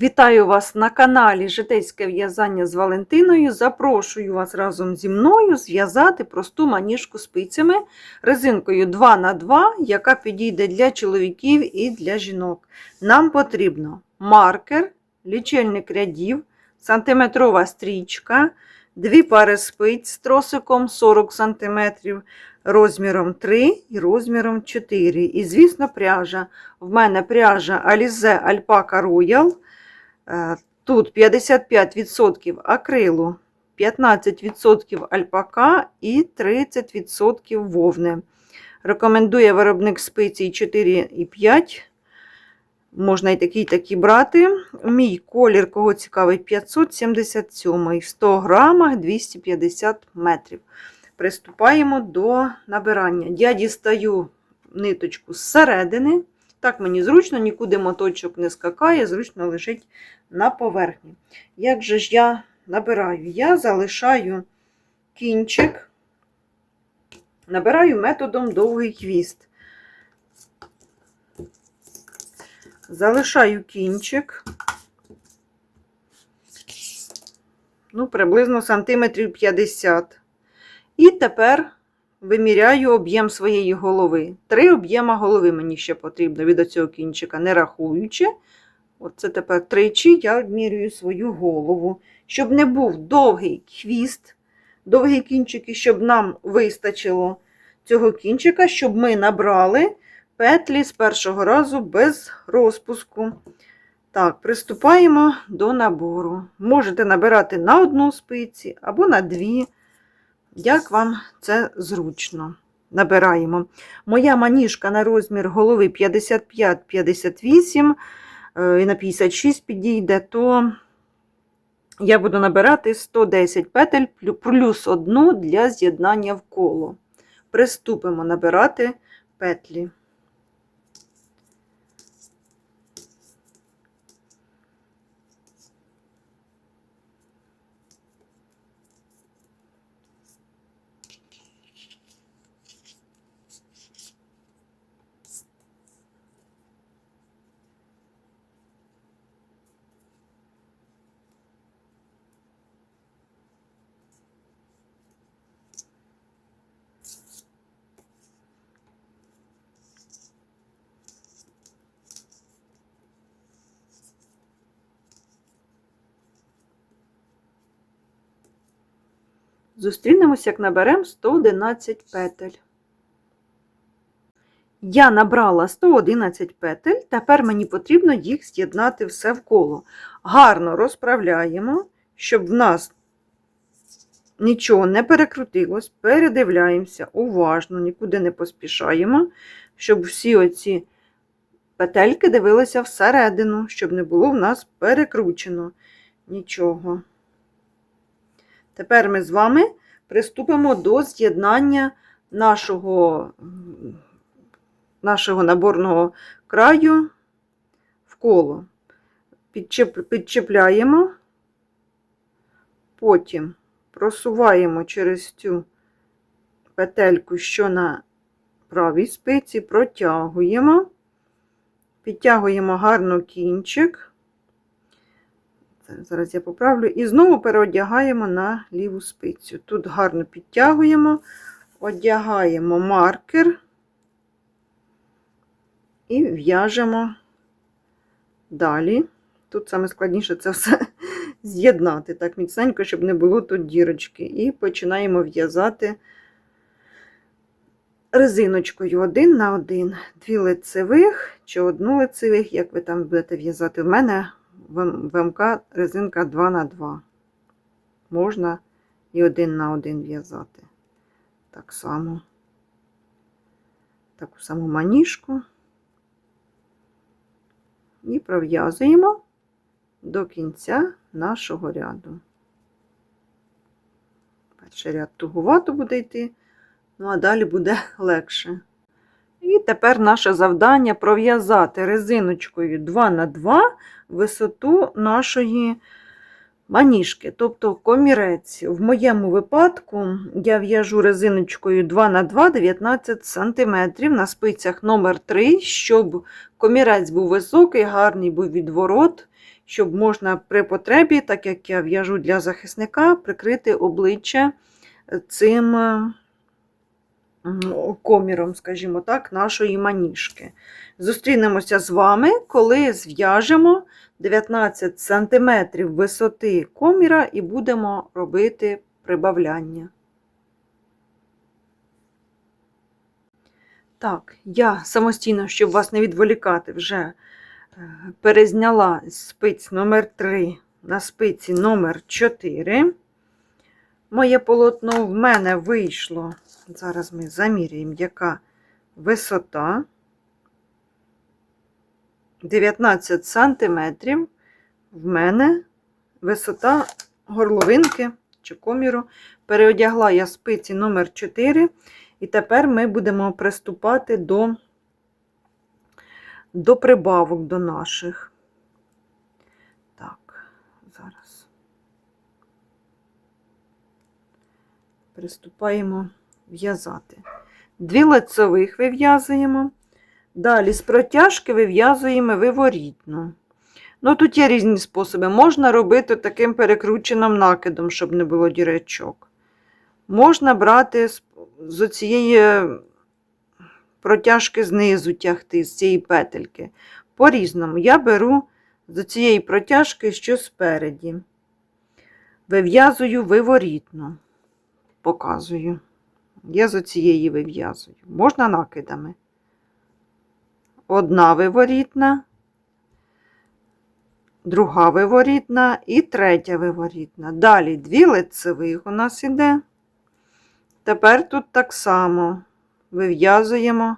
Вітаю вас на каналі Житейське в'язання з Валентиною. Запрошую вас разом зі мною зв'язати просту маніжку спицями резинкою 2х2, яка підійде для чоловіків і для жінок. Нам потрібно маркер, лічильник рядів, сантиметрова стрічка, дві пари спиць з тросиком 40 см, розміром 3 і розміром 4. І, звісно, пряжа. В мене пряжа Alize Alpaca Royal. Е, Тут 55% акрилу, 15% альпака і 30% вовни. Рекомендує виробник спицій 4 і 5. Можна і такі, і такі брати. Мій колір, кого цікавить, 577 в 100 грамах 250 метрів. Приступаємо до набирання. Я дістаю ниточку зсередини. Так мені зручно, нікуди моточок не скакає, зручно лежить на поверхні. Як же ж я набираю? Я залишаю кінчик, набираю методом довгий хвіст. Залишаю кінчик, ну, приблизно сантиметрів 50. І тепер виміряю об'єм своєї голови. Три об'єма голови мені ще потрібно від оцього кінчика, не рахуючи. Оце тепер тричі я обмірюю свою голову, щоб не був довгий хвіст, довгий кінчик, щоб нам вистачило цього кінчика, щоб ми набрали петлі з першого разу без розпуску. Так, приступаємо до набору. Можете набирати на одну спиці або на дві, як вам це зручно. Набираємо. Моя маніжка на розмір голови 55-58 і на 56 підійде, то я буду набирати 110 петель плюс одну для з'єднання в коло. Приступимо набирати петлі. Зустрінемося, як наберемо 111 петель. Я набрала 111 петель, тепер мені потрібно їх з'єднати все в коло. Гарно розправляємо, щоб в нас нічого не перекрутилось, передивляємося уважно, нікуди не поспішаємо, щоб всі оці петельки дивилися всередину, щоб не було в нас перекручено нічого. Тепер ми з вами приступимо до з'єднання нашого, нашого наборного краю в коло. Підчеп, підчепляємо, потім просуваємо через цю петельку, що на правій спиці, протягуємо, підтягуємо гарно кінчик. Зараз я поправлю. І знову переодягаємо на ліву спицю. Тут гарно підтягуємо, одягаємо маркер і в'яжемо далі. Тут саме складніше це все з'єднати так міцненько, щоб не було тут дірочки. І починаємо в'язати резиночкою один на один. Дві лицевих чи одну лицевих, як ви там будете в'язати. В мене ВМК резинка 2 на 2 Можна і один на один в'язати. Так само, таку саму маніжку. І пров'язуємо до кінця нашого ряду. Перший ряд тугувато буде йти, ну а далі буде легше. І тепер наше завдання пров'язати резиночкою 2 на 2 висоту нашої маніжки, тобто комірець. В моєму випадку я в'яжу резиночкою 2х2 19 см на спицях номер 3 щоб комірець був високий, гарний був відворот, щоб можна при потребі, так як я в'яжу для захисника, прикрити обличчя цим коміром, скажімо так, нашої маніжки. Зустрінемося з вами, коли зв'яжемо 19 см висоти коміра і будемо робити прибавляння. Так, я самостійно, щоб вас не відволікати, вже е, перезняла спиць номер 3 на спиці номер 4. Моє полотно в мене вийшло. Зараз ми заміряємо, яка висота. 19 сантиметрів в мене висота горловинки чи коміру. Переодягла я спиці номер 4 і тепер ми будемо приступати до, до прибавок до наших. Так, зараз приступаємо в'язати. Дві лицевих вив'язуємо. Далі з протяжки вив'язуємо виворітно. Ну, тут є різні способи. Можна робити таким перекрученим накидом, щоб не було дірочок. Можна брати з, цієї протяжки знизу тягти, з цієї петельки. По-різному. Я беру з цієї протяжки, що спереді. Вив'язую виворітно. Показую. Я з цієї вив'язую. Можна накидами одна виворітна, друга виворітна і третя виворітна. Далі дві лицевих у нас іде. Тепер тут так само вив'язуємо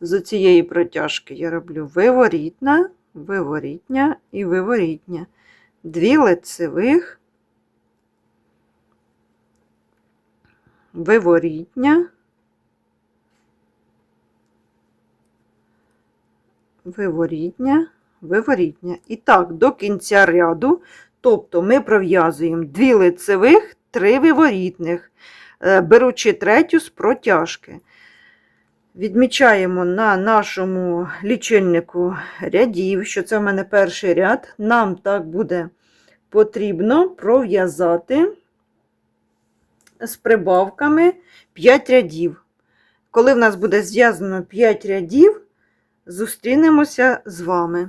з цієї протяжки. Я роблю виворітна, виворітня і виворітня. Дві лицевих, виворітня. виворітня, виворітня. І так, до кінця ряду, тобто ми пров'язуємо дві лицевих, три виворітних, е, беручи третю з протяжки. Відмічаємо на нашому лічильнику рядів, що це в мене перший ряд. Нам так буде потрібно пров'язати з прибавками 5 рядів. Коли в нас буде зв'язано 5 рядів, зустрінемося з вами.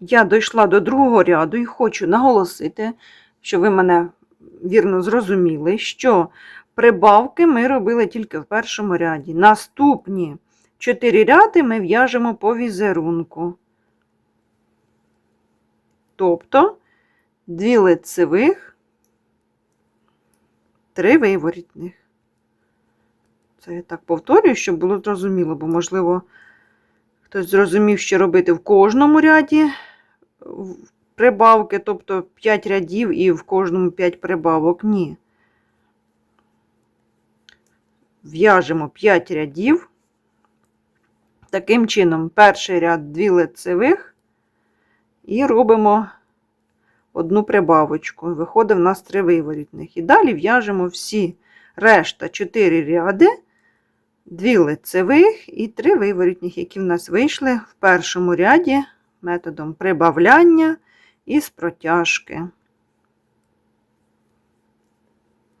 Я дійшла до другого ряду і хочу наголосити, що ви мене вірно зрозуміли, що прибавки ми робили тільки в першому ряді. Наступні 4 ряди ми в'яжемо по візерунку. Тобто дві лицевих, три виворітних. Це я так повторюю, щоб було зрозуміло, бо, можливо, хтось зрозумів, що робити в кожному ряді прибавки, тобто 5 рядів і в кожному 5 прибавок. Ні. В'яжемо 5 рядів. Таким чином, перший ряд 2 лицевих і робимо одну прибавочку. Виходить в нас 3 виворітних. І далі в'яжемо всі решта 4 ряди дві лицевих і три виворітних, які в нас вийшли в першому ряді методом прибавляння із протяжки.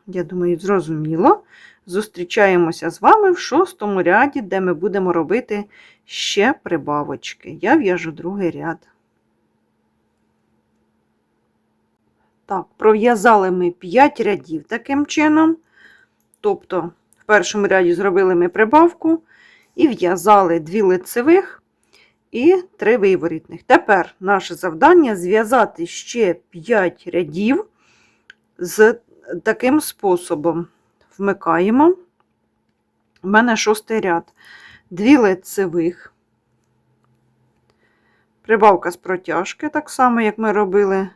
Я думаю, зрозуміло. Зустрічаємося з вами в шостому ряді, де ми будемо робити ще прибавочки. Я в'яжу другий ряд. Так, пров'язали ми 5 рядів таким чином. Тобто, в першому ряді зробили ми прибавку і в'язали дві лицевих і три виворітних. Тепер наше завдання зв'язати ще 5 рядів з таким способом. Вмикаємо. У мене шостий ряд. Дві лицевих. Прибавка з протяжки, так само, як ми робили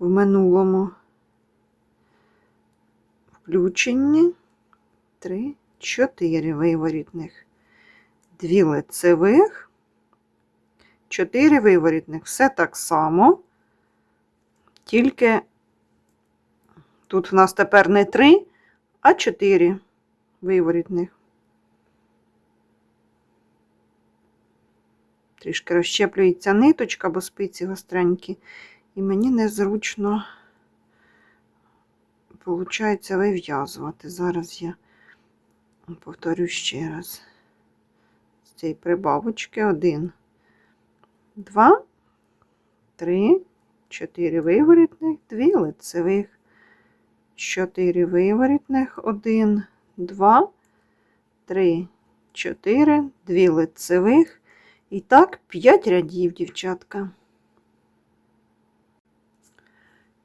в минулому. Включені. 3, 4 виворітних, 2 лицевих, 4 виворітних. Все так само Тільки тут в нас тепер не 3, а 4 виворітних. Трішки розщеплюється ниточка, бо спиці гостренькі, і мені незручно виходить вив'язувати. Зараз я повторю ще раз. З цієї прибавочки один, два, три, чотири виворітних, дві лицевих, чотири виворітних, один, два, три, чотири, дві лицевих. І так, 5 рядів, дівчатка.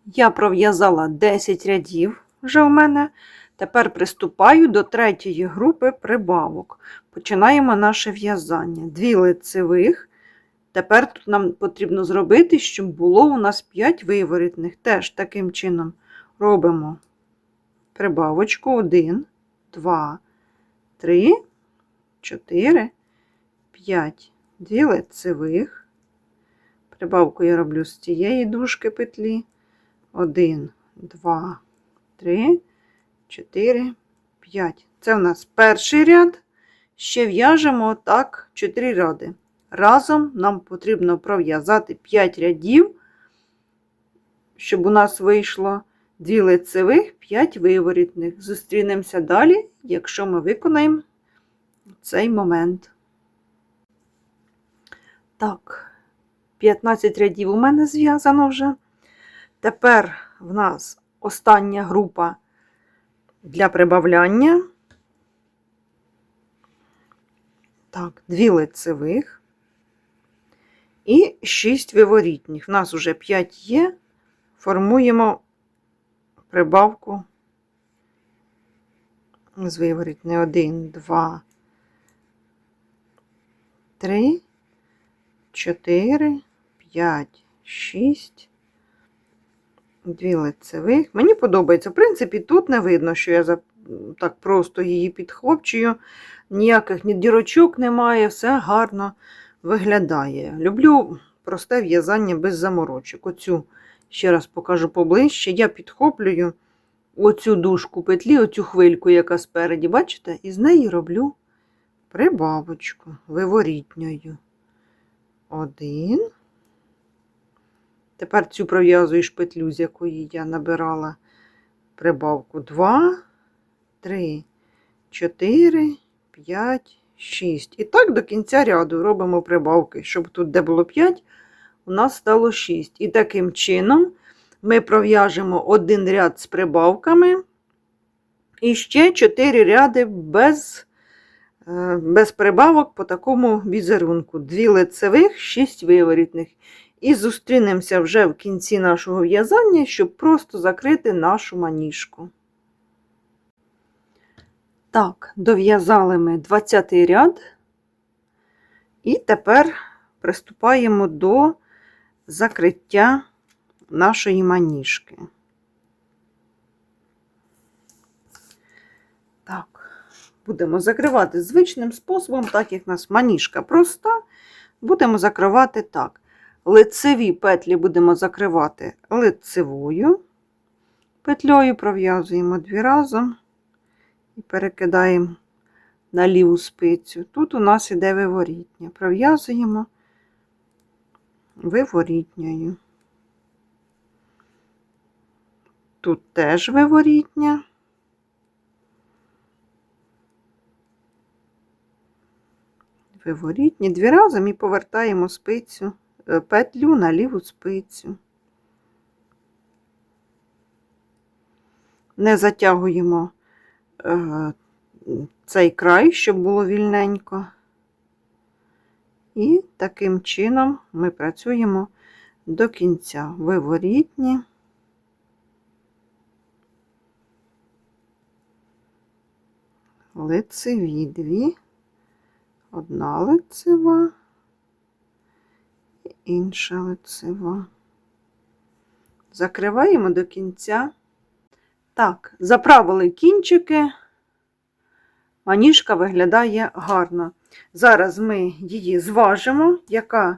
Я пров'язала 10 рядів вже у мене. Тепер приступаю до третьої групи прибавок. Починаємо наше в'язання. Дві лицевих. Тепер тут нам потрібно зробити, щоб було у нас 5 виворітних. Теж таким чином робимо прибавочку 1, 2, 3, 4, 5. Дві лицевих. Прибавку я роблю з цієї дужки петлі. 1, 2, 3, 4, 5. Це в нас перший ряд. Ще в'яжемо так 4 ряди. Разом нам потрібно пров'язати 5 рядів, щоб у нас вийшло 2 лицевих, 5 виворітних. Зустрінемося далі, якщо ми виконаємо цей момент. Так, 15 рядів у мене зв'язано вже. Тепер в нас остання група для прибавляння. Так, дві лицевих і 6 виворітніх. У нас вже 5 є. Формуємо прибавку з виворітних 1, 2, 3, 4, 5, 6, дві лицевих. Мені подобається. В принципі, тут не видно, що я так просто її підхопчую. Ніяких ні дірочок немає, все гарно виглядає. Люблю просте в'язання без заморочок. Оцю, ще раз покажу поближче, я підхоплюю оцю дужку петлі, оцю хвильку, яка спереді, бачите, і з неї роблю прибавочку виворітньою. Один. Тепер цю пров'язуєш петлю, з якої я набирала прибавку 2, 3, 4, 5, 6. І так до кінця ряду робимо прибавки, щоб тут, де було 5, у нас стало 6. І таким чином ми пров'яжемо один ряд з прибавками і ще 4 ряди без, е, без прибавок по такому візерунку. Дві лицевих, 6 виворітних. І зустрінемося вже в кінці нашого в'язання, щоб просто закрити нашу маніжку. Так, дов'язали ми 20 ряд, і тепер приступаємо до закриття нашої маніжки. Так, будемо закривати звичним способом, так як у нас маніжка проста, будемо закривати так. Лицеві петлі будемо закривати лицевою петлею, пров'язуємо дві разом і перекидаємо на ліву спицю. Тут у нас іде виворітня. Пров'язуємо виворітньою. Тут теж виворітня. Виворітні дві разом і повертаємо спицю петлю на ліву спицю. Не затягуємо е, цей край, щоб було вільненько. І таким чином ми працюємо до кінця виворітні. Лицеві дві, одна лицева інша лицева. Закриваємо до кінця. Так, заправили кінчики, маніжка виглядає гарно. Зараз ми її зважимо, яка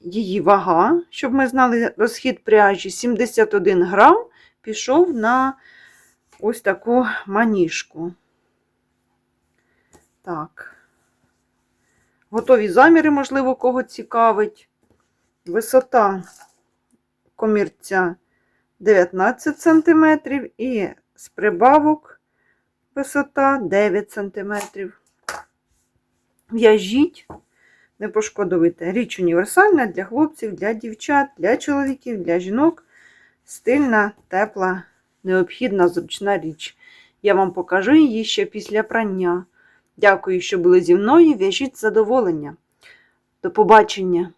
її вага, щоб ми знали розхід пряжі, 71 грам пішов на ось таку маніжку. Так. Готові заміри, можливо, кого цікавить. Висота комірця 19 см і з прибавок висота 9 см. В'яжіть, не пошкодуйте. Річ універсальна для хлопців, для дівчат, для чоловіків, для жінок. Стильна, тепла, необхідна, зручна річ. Я вам покажу її ще після прання. Дякую, що були зі мною. В'яжіть задоволення. До побачення!